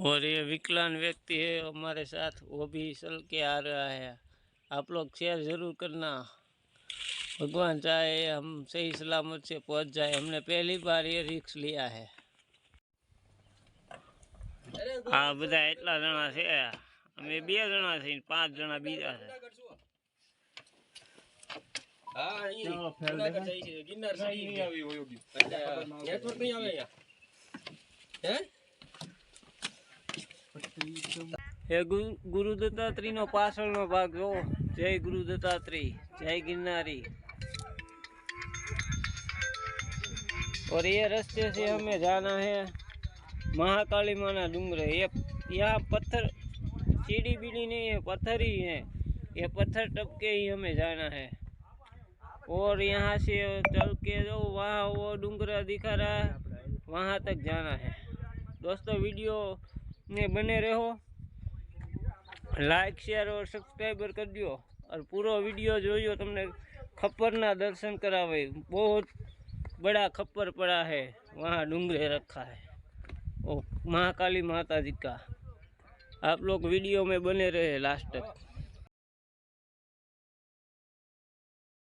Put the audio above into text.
और ये विकलांग व्यक्ति है हमारे साथ वो भी चल के आ रहा है आप लोग शेयर जरूर करना भगवान चाहे हम सही सलामत से पहुंच जाए हमने पहली बार ये रिक्स लिया है આ બધા એટલા જણા છે અમે બે જણા છે પાંચ જણા બીજા છે હા અહીં જુનાગઢ જાય છે ગિરનાર ચડી ગયા. નેટવર્ક નહીં આવે અહીંયા હે એ ગુરુ ગુરુ દત્તાત્રેયનો પાછળનો ભાગ જો જય ગુરુ दत्तात्रेय जय गिरनारी और ये रास्ते से हमें जाना है महाकाली माना डूंगर ये यहाँ पत्थर सीढ़ी बीढ़ी नहीं है पत्थर ही है ये पत्थर टप के ही हमें जाना है और यहाँ से चल के जो वहाँ वो डूंगरा दिखा रहा है वहाँ तक जाना है दोस्तों वीडियो में बने रहो લાઈક શેર और સબસ્ક્રાઈબર કરજો और પૂરો વિડીયો જોજો તમને खप्पर दर्शन करावे बहुत बड़ा खप्पर पड़ा है वहाँ डूंगरे रखा है ओ महाकाली माता जी का आप लोग वीडियो में बने रहे लास्ट तक